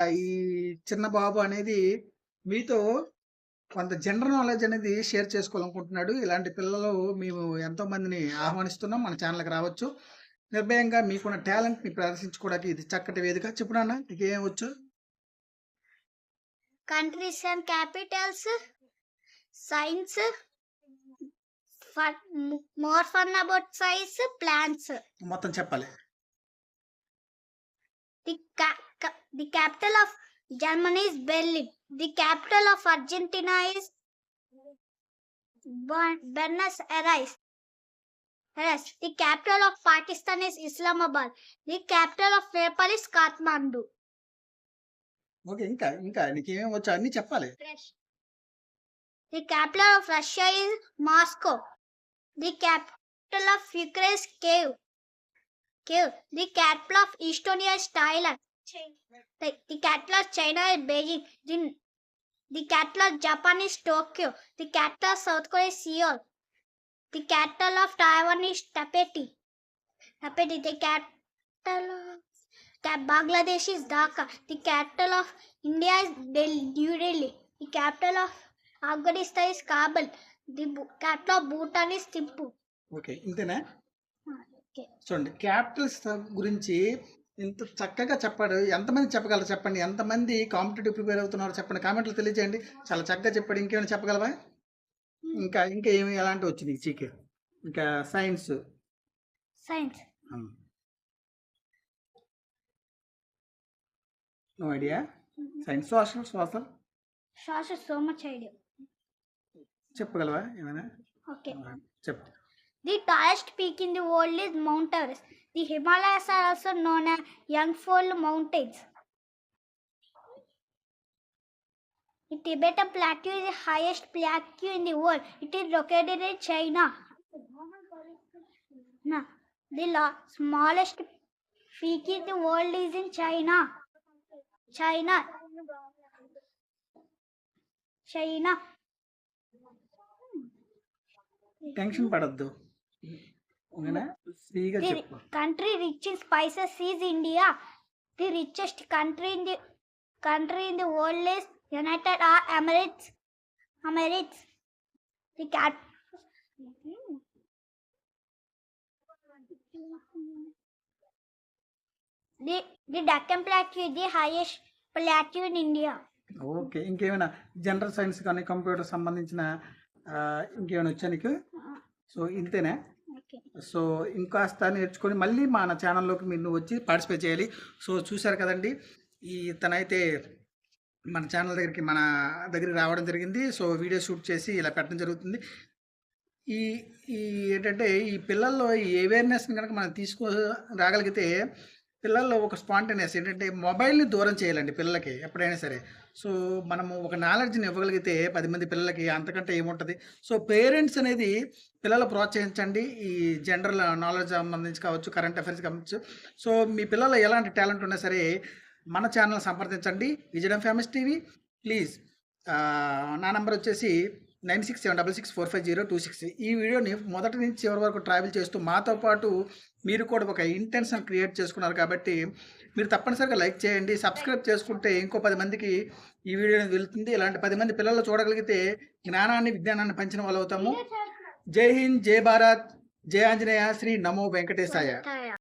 ఈ చిన్న బాబు అనేది మీతో కొంత జనరల్ నాలెడ్జ్ అనేది షేర్ చేసుకోవాలనుకుంటున్నాడు. ఇలాంటి పిల్లలు మేము ఎంతో మందిని ఆహ్వానిస్తున్నాం. మన ఛానల్‌కి రావచ్చు. నిర్భయంగా మీకున్న టాలెంట్‌ని ప్రదర్శించుకోవడానికి ఇది చక్కటి వేదిక. చెప్పు నాన్న నీకేం వచ్చు? Countries and capitals, science, more fun about science, plants. మొత్తం చెప్పాలి. Capital of Germany is Berlin. The capital of Argentina is b Buenos Aires. Aires. The capital of Pakistan is Islamabad. The capital of Nepal is Kathmandu. Okay. ఇంకా ఇంకా నీకేమేమి వచ్చో అన్నీ చెప్పాలి. The capital of Russia is Moscow. The capital of Ukraine Kiev. Kiev. The capital of Estonia is Thailand. The, capital of China is Beijing. The, the capital of Japan is Tokyo. The capital of South Korea is Seoul. The capital of Taiwan is Taipei. Taipei. The capital of Bangladesh is Dhaka. The capital of India is Delhi, New Delhi. The capital of Afghanistan is Kabul. The capital of Bhutan is Thimphu. Okay. ఇంతేనా? చూడండి Capitals గురించి ఇంత చక్కగా చెప్పాడు. ఎంతమంది చెప్పగలరు చెప్పండి. ఎంతమంది కాంపిటీటివ్ ప్రిపేర్ అవుతున్నారో చెప్పండి. కామెంట్‌లో తెలియజేయండి. చాలా చక్కగా చెప్పాడు. ఇంకేమైనా చెప్పగలవా? ఇంకా ఇంకా ఏమి ఎలాంటివి వచ్చి నీకు జీకే? ఇంకా science. Hmm. No idea? Science, social social Shasha, so much idea. చెప్పగలవా ఏమైనా? Okay. చెప్పు. The tallest peak in the world is Mount Everest. The Himalayas are also known as Youngfold Mountains. The Tibetan Plateau is the highest plateau in the world. It is located in China. No, the smallest peak in the world is in China. China. China. Tension పడొద్దు. Rich in spices is India. The richest country in the country in the world is United Arab Emirates. Emirates. The cat. The the Deccan Plateau is the highest plateau in India. Okay. ఇంకేమైనా general science కానీ computer సంబంధించిన ఇంకేమైనా వచ్చా నీకు? So ఇంతేనా? So ఇంకాస్త నేర్చుకొని మళ్ళీ మన ఛానల్‌లోకి మీరు వచ్చి పార్టిసిపేట్ చేయాలి. సో చూసారు కదండీ! ఈ తనైతే మన ఛానల్ దగ్గరికి మన దగ్గరికి రావడం జరిగింది. సో వీడియో షూట్ చేసి ఇలా పెట్టడం జరుగుతుంది. ఈ ఈ ఏంటంటే ఈ పిల్లల్లో ఈ అవేర్‌నెస్‌ని గనక మనం తీసుకు రాగలిగితే పిల్లల్లో ఒక స్పాంటేనియస్ ఏంటంటే మొబైల్‌ని దూరం చేయాలండి పిల్లలకి ఎప్పుడైనా సరే. సో మనము ఒక నాలెడ్జ్‌ని ఇవ్వగలిగితే పది మంది పిల్లలకి అంతకంటే ఏముంటుంది సో పేరెంట్స్ అనేది పిల్లలు ప్రోత్సహించండి. ఈ జనరల్ నాలెడ్జ్ సంబంధించి కావచ్చు, కరెంట్ అఫైర్స్ కావచ్చు. సో మీ పిల్లల్లో ఎలాంటి టాలెంట్ ఉన్నా సరే మన ఛానల్ సంప్రదించండి. విజడం ఫేమస్ టీవీ ప్లీజ్ నా నంబర్ వచ్చేసి 9676645026 ఈ వీడియోని మొదటి నుంచి చివరి వరకు ట్రావెల్ చేస్తూ మాతో పాటు మీరు కూడా ఒక ఇంటెన్షన్ క్రియేట్ చేసుకున్నారు కాబట్టి మీరు తప్పనిసరిగా లైక్ చేయండి. సబ్స్క్రైబ్ చేసుకుంటే ఇంకో పది మందికి ఈ వీడియో వెళుతుంది వెళ్తుంది. ఇలాంటి పది మంది పిల్లలు చూడగలిగితే జ్ఞానాన్ని, విజ్ఞానాన్ని పంచిన వాళ్ళవుతాము. జై హింద్, జై భారత్, జయ ఆంజనేయ, శ్రీ నమో వెంకటేశాయ.